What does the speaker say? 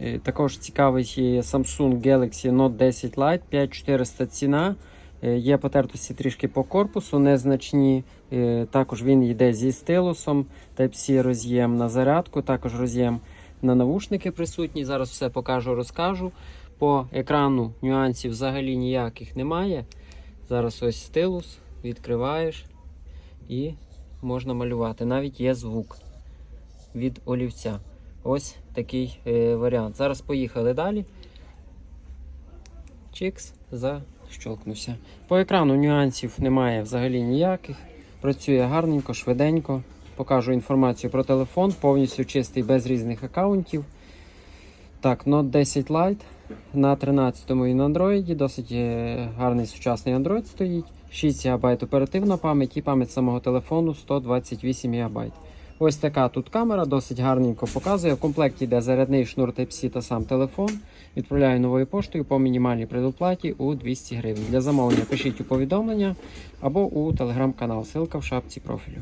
Е, Також цікавий Samsung Galaxy Note 10 Lite 5400 ціна. Е, Є потертості трішки по корпусу, незначні. Е, Також він йде зі стилусом, Type-C роз'єм на зарядку, також роз'єм на навушники присутній. Зараз все покажу, розкажу. По екрану нюансів взагалі ніяких немає. Зараз ось стилус, відкриваєш і можна малювати. Навіть є звук від олівця. Ось такий е, варіант. Зараз поїхали далі. Чикс, защолкнувся. По екрану нюансів немає взагалі ніяких. Працює гарненько, швиденько. Покажу інформацію про телефон, повністю чистий без різних аккаунтів. Так, Note 10 Lite на 13-му і на Android. Досить е, гарний сучасний Android стоїть. 6 ГБ оперативна пам'ять і пам'ять самого телефону 128 ГБ. Ось така тут камера, досить гарненько показує. В комплекті йде зарядний шнур Type-C та сам телефон. Відправляю новою поштою по мінімальній предоплаті у 200 гривень. Для замовлення пишіть у повідомлення або у телеграм-канал. Силка в шапці профілю.